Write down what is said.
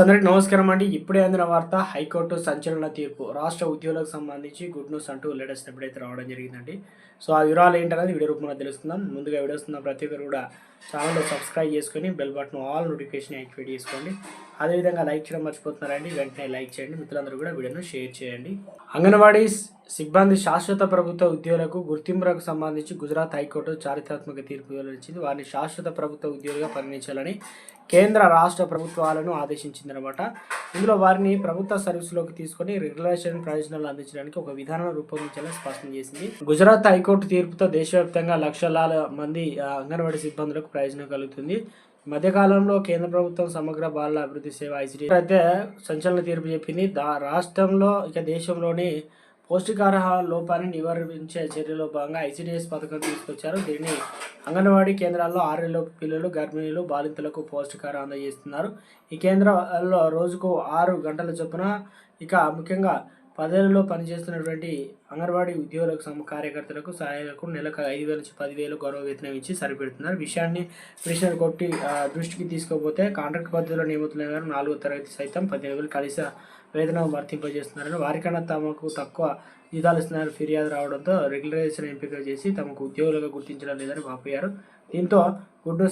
అందరికి నమస్కారం అండి. ఇప్పుడే అందిన వార్త హైకోర్టు సంచలన తీర్పు. రాష్ట్ర ఉద్యోగులకు సంబంధించి గుడ్ న్యూస్ అంటూ లేటెస్ట్ ఎప్పుడైతే రావడం జరిగిందండి. సో ఆ వివరాలు ఏంటనేది వీడియో రూపంలో తెలుస్తున్నాం. ముందుగా వీడియో వస్తున్న ప్రతి ఒక్కరు కూడా ఛానల్లో సబ్స్క్రైబ్ చేసుకొని bell button all notification activate చేసుకోండి. అదేవిధంగా లైక్ చేయడం మర్చిపోతున్నారండి. వెంటనే లైక్ చేయండి. మిత్రులందరూ కూడా వీడియోను షేర్ చేయండి. అంగన్వాడీస్ సిబ్బంది శాశ్వత ప్రభుత్వ ఉద్యోగులకు గుర్తింపులకు సంబంధించి గుజరాత్ హైకోర్టు చారిత్రాత్మక తీర్పు వెలువరించింది. వారిని శాశ్వత ప్రభుత్వ ఉద్యోగిగా పరిగణించాలని కేంద్ర రాష్ట్ర ప్రభుత్వాలను ఆదేశించిందనమాట ఇందులో వారిని ప్రభుత్వ సర్వీసులోకి తీసుకొని రెగ్యులేషన్ ప్రయోజనాలు అందించడానికి ఒక విధానం రూపొందించాలని స్పష్టం చేసింది. గుజరాత్ హైకోర్టు తీర్పుతో దేశవ్యాప్తంగా లక్షలాల మంది అంగన్వాడీ సిబ్బందులకు ప్రయోజనం కలుగుతుంది. మధ్యకాలంలో కేంద్ర ప్రభుత్వం సమగ్ర బాలల అభివృద్ధి సేవ ఐసిడి అయితే సంచలన తీర్పు చెప్పింది. దా రాష్ట్రంలో ఇక దేశంలోని పౌష్టికాహార లోపాన్ని నివారించే చర్యలో భాగంగా ఐసీడీఎస్ పథకం తీసుకొచ్చారు. దీన్ని అంగన్వాడీ కేంద్రాల్లో ఆరేళ్ళలోపు పిల్లలు గర్భిణీలు బాలింతలకు పౌష్టికాహారం అందజేస్తున్నారు. ఈ కేంద్రాల్లో రోజుకు ఆరు గంటల చొప్పున ఇక ముఖ్యంగా పదేళ్ళలో పనిచేస్తున్నటువంటి అంగన్వాడీ ఉద్యోగులకు సమ కార్యకర్తలకు సహాయకులకు నెలకు ఐదు వేల నుంచి పదివేలు గౌరవ వేతనం ఇచ్చి సరిపెడుతున్నారు. విషయాన్ని మిషన్ కొట్టి ఆ, దృష్టికి తీసుకోకపోతే కాంట్రాక్ట్ పద్ధతిలో నియమితులైన వారు నాలుగో తరగతి సైతం పదిహేను వేలు కనీస వేతనం వర్తింపజేస్తున్నారని వారికన్నా తమకు తక్కువ జీతాలు ఇస్తున్నారు. ఫిర్యాదు రావడంతో రెగ్యులరైజేషన్ ఎంపిక చేసి తమకు ఉద్యోగులుగా గుర్తించడం లేదని వాపోయారు. దీంతో గుడ్